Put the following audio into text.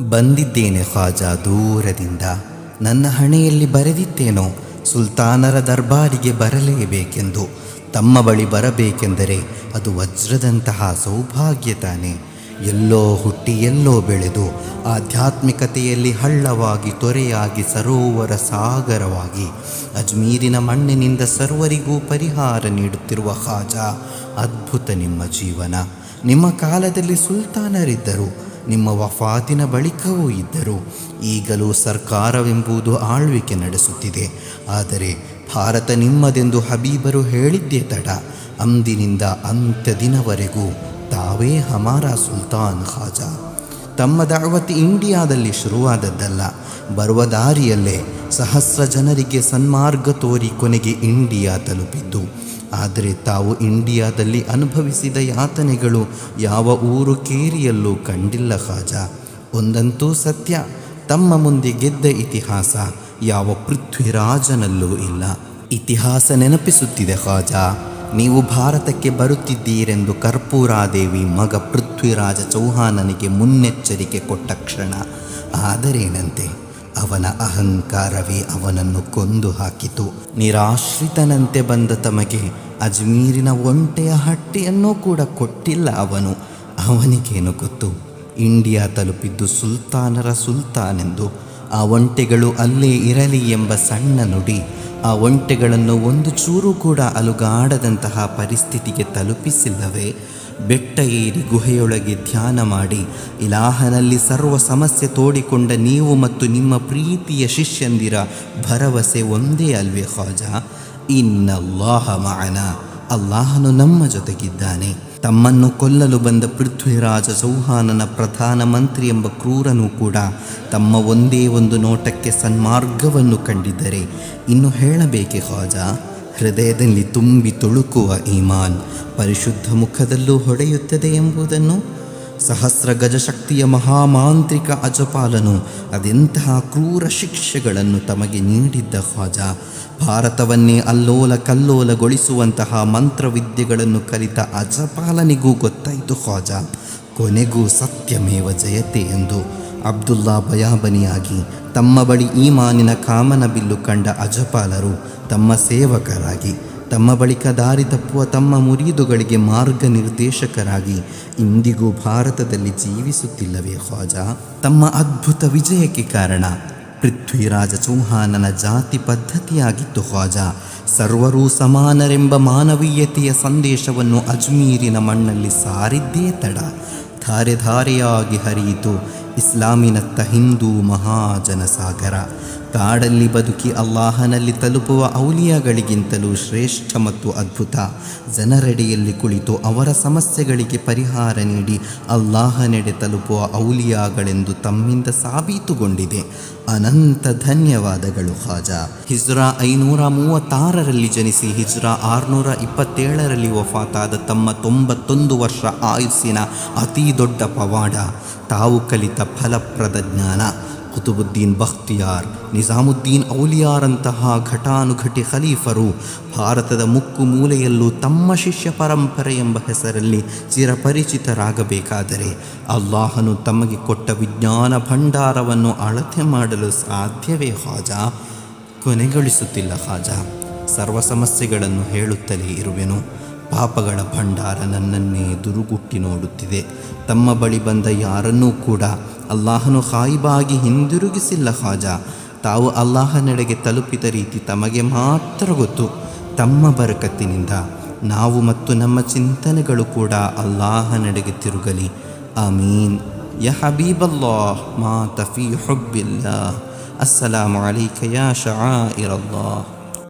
ಬಂದಿದ್ದೇನೆ ಖ್ವಾಜಾ ದೂರದಿಂದ. ನನ್ನ ಹಣೆಯಲ್ಲಿ ಬರೆದಿತ್ತೇನೋ, ಸುಲ್ತಾನರ ದರ್ಬಾರಿಗೆ ಬರಲೇಬೇಕೆಂದು. ತಮ್ಮ ಬಳಿ ಬರಬೇಕೆಂದರೆ ಅದು ವಜ್ರದಂತಹ ಸೌಭಾಗ್ಯ ತಾನೆ. ಎಲ್ಲೋ ಹುಟ್ಟಿ ಎಲ್ಲೋ ಬೆಳೆದು ಆಧ್ಯಾತ್ಮಿಕತೆಯಲ್ಲಿ ಹಳ್ಳವಾಗಿ ತೊರೆಯಾಗಿ ಸರೋವರ ಸಾಗರವಾಗಿ ಅಜ್ಮೀರಿನ ಮಣ್ಣಿನಿಂದ ಸರ್ವರಿಗೂ ಪರಿಹಾರ ನೀಡುತ್ತಿರುವ ಖಾಜಾ ಅದ್ಭುತ ನಿಮ್ಮ ಜೀವನ. ನಿಮ್ಮ ಕಾಲದಲ್ಲಿ ಸುಲ್ತಾನರಿದ್ದರು ನಿಮ್ಮ ವಫಾತಿನ ಬಳಿಕವೂ ಇದ್ದರು. ಈಗಲೂ ಸರ್ಕಾರವೆಂಬುದು ಆಳ್ವಿಕೆ ನಡೆಸುತ್ತಿದೆ. ಆದರೆ ಭಾರತ ನಿಮ್ಮದೆಂದು ಹಬೀಬರು ಹೇಳಿದ್ದೇ ತಡ. ಅಂದಿನಿಂದ ಅಂತ್ಯ ದಿನವರೆಗೂ ತಾವೇ ಹಮಾರ ಸುಲ್ತಾನ್ ಖಾಜಾ. ತಮ್ಮ ದಾವತಿ ಇಂಡಿಯಾದಲ್ಲಿ ಶುರುವಾದದ್ದಲ್ಲ. ಬರುವ ದಾರಿಯಲ್ಲೇ ಸಹಸ್ರ ಜನರಿಗೆ ಸನ್ಮಾರ್ಗ ತೋರಿ ಕೊನೆಗೆ ಇಂಡಿಯಾ ತಲುಪಿದ್ದು. ಆದರೆ ತಾವು ಇಂಡಿಯಾದಲ್ಲಿ ಅನುಭವಿಸಿದ ಯಾತನೆಗಳು ಯಾವ ಊರು ಕೇರಿಯಲ್ಲೂ ಕಂಡಿಲ್ಲ ಖಾಜಾ ಒಂದಂತೂ ಸತ್ಯ, ತಮ್ಮ ಮುಂದೆ ಗೆದ್ದ ಇತಿಹಾಸ ಯಾವ ಪೃಥ್ವಿರಾಜನಲ್ಲೂ ಇಲ್ಲ. ಇತಿಹಾಸ ನೆನಪಿಸುತ್ತಿದೆ ಖಾಜಾ ನೀವು ಭಾರತಕ್ಕೆ ಬರುತ್ತಿದ್ದೀರೆಂದು ಕರ್ಪೂರಾದೇವಿ ಮಗ ಪೃಥ್ವಿರಾಜ ಚೌಹಾನನಿಗೆ ಮುನ್ನೆಚ್ಚರಿಕೆ ಕೊಟ್ಟ ಕ್ಷಣ. ಆದರೇನಂತೆ ಅವನ ಅಹಂಕಾರವೇ ಅವನನ್ನು ಕೊಂದು ಹಾಕಿತು. ನಿರಾಶ್ರಿತನಂತೆ ಬಂದ ತಮಗೆ ಅಜ್ಮೀರಿನ ಒಂಟೆಯ ಹಟ್ಟಿಯನ್ನೂ ಕೂಡ ಕೊಟ್ಟಿಲ್ಲ ಅವನು. ಅವನಿಗೇನು ಗೊತ್ತು? ಇಂಡಿಯಾ ತಲುಪಿದ್ದು ಸುಲ್ತಾನರ ಸುಲ್ತಾನೆಂದು. ಆ ಒಂಟೆಗಳು ಅಲ್ಲೇ ಇರಲಿ ಎಂಬ ಸಣ್ಣ ನುಡಿ. ಆ ಒಂಟೆಗಳನ್ನು ಒಂದು ಚೂರು ಕೂಡ ಅಲುಗಾಡದಂತಹ ಪರಿಸ್ಥಿತಿಗೆ ತಲುಪಿಸಿಲ್ಲವೇ? ಬೆಟ್ಟ ಏರಿ ಗುಹೆಯೊಳಗೆ ಧ್ಯಾನ ಮಾಡಿ, ಇಲಾಹನಲ್ಲಿ ಸರ್ವ ಸಮಸ್ಯೆ ತೋಡಿಕೊಂಡ ನೀವು ಮತ್ತು ನಿಮ್ಮ ಪ್ರೀತಿಯ ಶಿಷ್ಯಂದಿರ ಭರವಸೆ ಒಂದೇ ಅಲ್ವೇ ಖಾಜಾ? ಇನ್ನಲ್ಲಾಹ ಮಾನ. ಅಲ್ಲಾಹನು ನಮ್ಮ ಜೊತೆಗಿದ್ದಾನೆ. ತಮ್ಮನ್ನು ಕೊಲ್ಲಲು ಬಂದ ಪೃಥ್ವಿರಾಜ ಚೌಹಾನನ ಪ್ರಧಾನಮಂತ್ರಿ ಎಂಬ ಕ್ರೂರನೂ ಕೂಡ ತಮ್ಮ ಒಂದೇ ಒಂದು ನೋಟಕ್ಕೆ ಸನ್ಮಾರ್ಗವನ್ನು ಕಂಡಿದ್ದರೆ. ಇನ್ನು ಹೇಳಬೇಕೆ ಖಾಜಾ? ಹೃದಯದಲ್ಲಿ ತುಂಬಿ ತುಳುಕುವ ಈಮಾನ್ ಪರಿಶುದ್ಧ ಮುಖದಲ್ಲೂ ಹೊಡೆಯುತ್ತದೆ ಎಂಬುದನ್ನು? ಸಹಸ್ರ ಗಜಶಕ್ತಿಯ ಮಹಾಮಾಂತ್ರಿಕ ಅಜಪಾಲನು ಅದೆಂತಹ ಕ್ರೂರ ಶಿಕ್ಷೆಗಳನ್ನು ತಮಗೆ ನೀಡಿದ್ದ ಖ್ವಾಜಾ. ಭಾರತವನ್ನೇ ಅಲ್ಲೋಲ ಕಲ್ಲೋಲಗೊಳಿಸುವಂತಹ ಮಂತ್ರವಿದ್ಯೆಗಳನ್ನು ಕಲಿತ ಅಜಪಾಲನಿಗೂ ಗೊತ್ತಾಯಿತು ಖ್ವಾಜಾ. ಕೊನೆಗೂ ಸತ್ಯಮೇವ ಜಯತೆ ಎಂದು ಅಬ್ದುಲ್ಲಾ ಬಯಾಬನಿಯಾಗಿ ತಮ್ಮ ಬಳಿ ಈಮಾನಿನ ಕಾಮನ ಬಿಲ್ಲು ಕಂಡ ಅಜಪಾಲರು ತಮ್ಮ ಸೇವಕರಾಗಿ ತಮ್ಮ ಬಳಿಕ ದಾರಿ ತಪ್ಪುವ ತಮ್ಮ ಮುರಿದುಗಳಿಗೆ ಮಾರ್ಗ ನಿರ್ದೇಶಕರಾಗಿ ಇಂದಿಗೂ ಭಾರತದಲ್ಲಿ ಜೀವಿಸುತ್ತಿಲ್ಲವೇ ಖ್ವಾಜಾ ತಮ್ಮ ಅದ್ಭುತ ವಿಜಯಕ್ಕೆ ಕಾರಣ ಪೃಥ್ವಿರಾಜ ಚೌಹಾನನ ಜಾತಿ ಪದ್ಧತಿಯಾಗಿತ್ತು ಖ್ವಾಜಾ ಸರ್ವರೂ ಸಮಾನರೆಂಬ ಮಾನವೀಯತೆಯ ಸಂದೇಶವನ್ನು ಅಜ್ಮೀರಿನ ಮಣ್ಣಲ್ಲಿ ಸಾರಿದ್ದೇ ತಡ. ಧಾರೆ ಧಾರೆಯಾಗಿ ಹರಿಯಿತು ಇಸ್ಲಾಮಿನತ್ತ ಹಿಂದೂ ಮಹಾಜನಸಾಗರ. ಕಾಡಲ್ಲಿ ಬದುಕಿ ಅಲ್ಲಾಹನಲ್ಲಿ ತಲುಪುವ ಔಲಿಯಾಗಳಿಗಿಂತಲೂ ಶ್ರೇಷ್ಠ ಮತ್ತು ಅದ್ಭುತ. ಜನರೆಡೆಯಲ್ಲಿ ಕುಳಿತು ಅವರ ಸಮಸ್ಯೆಗಳಿಗೆ ಪರಿಹಾರ ನೀಡಿ ಅಲ್ಲಾಹನೆಡೆ ತಲುಪುವ ಔಲಿಯಾಗಳೆಂದು ತಮ್ಮಿಂದ ಸಾಬೀತುಗೊಂಡಿದೆ. ಅನಂತ ಧನ್ಯವಾದಗಳು ಖಾಜಾ. ಹಿಜ್ರಾ ಐನೂರ ಮೂವತ್ತಾರರಲ್ಲಿ ಜನಿಸಿ ಹಿಜ್ರಾ ಆರುನೂರ ಇಪ್ಪತ್ತೇಳರಲ್ಲಿ ವಫಾತಾದ ತಮ್ಮ ತೊಂಬತ್ತೊಂದು ವರ್ಷ ಆಯುಸ್ಸಿನ ಅತೀ ದೊಡ್ಡ ಪವಾಡ. ತಾವು ಕಲಿತ ಫಲಪ್ರದ ಜ್ಞಾನ. ಕುತುಬುದ್ದೀನ್ ಬಖ್ತಿಯಾರ್, ನಿಜಾಮುದ್ದೀನ್ ಔಲಿಯಾರಂತಹ ಘಟಾನುಘಟಿ ಖಲೀಫರು ಭಾರತದ ಮುಕ್ಕು ಮೂಲೆಯಲ್ಲೂ ತಮ್ಮ ಶಿಷ್ಯ ಪರಂಪರೆ ಎಂಬ ಹೆಸರಲ್ಲಿ ಚಿರಪರಿಚಿತರಾಗಬೇಕಾದರೆ ಅಲ್ಲಾಹನು ತಮಗೆ ಕೊಟ್ಟ ವಿಜ್ಞಾನ ಭಂಡಾರವನ್ನು ಅಳತೆ ಮಾಡಲು ಸಾಧ್ಯವೇ ಹಾಜಾ ಕೊನೆಗೊಳಿಸುತ್ತಿಲ್ಲ ಹಾಜಾ ಸರ್ವ ಸಮಸ್ಯೆಗಳನ್ನು ಹೇಳುತ್ತಲೇ ಇರುವೆನು. ಪಾಪಗಳ ಭಂಡಾರ ನನ್ನನ್ನೇ ದುರುಗುಟ್ಟಿ ನೋಡುತ್ತಿದೆ. ತಮ್ಮ ಬಳಿ ಬಂದ ಯಾರನ್ನೂ ಕೂಡ ಅಲ್ಲಾಹನು ಹಾಯಿಬಾಗಿ ಹಿಂದಿರುಗಿಸಿಲ್ಲ ಖಾಜಾ. ತಾವು ಅಲ್ಲಾಹನೆಡೆಗೆ ತಲುಪಿದ ರೀತಿ ತಮಗೆ ಮಾತ್ರ ಗೊತ್ತು. ತಮ್ಮ ಬರಕತ್ತಿನಿಂದ ನಾವು ಮತ್ತು ನಮ್ಮ ಚಿಂತನೆಗಳು ಕೂಡ ಅಲ್ಲಾಹನೆಡೆಗೆ ತಿರುಗಲಿ. ಆಮೀನ್. ಯ ಹಬೀಬಲ್ಲಾಹ್ ಮಾ ತಫಿ ಹುಬ್ಬಿಲ್ಲ ಅಸ್ಸಲಾಮು ಅಲೈಕ ಯಾ ಶಆಯಿರಲ್ಲಾಹ್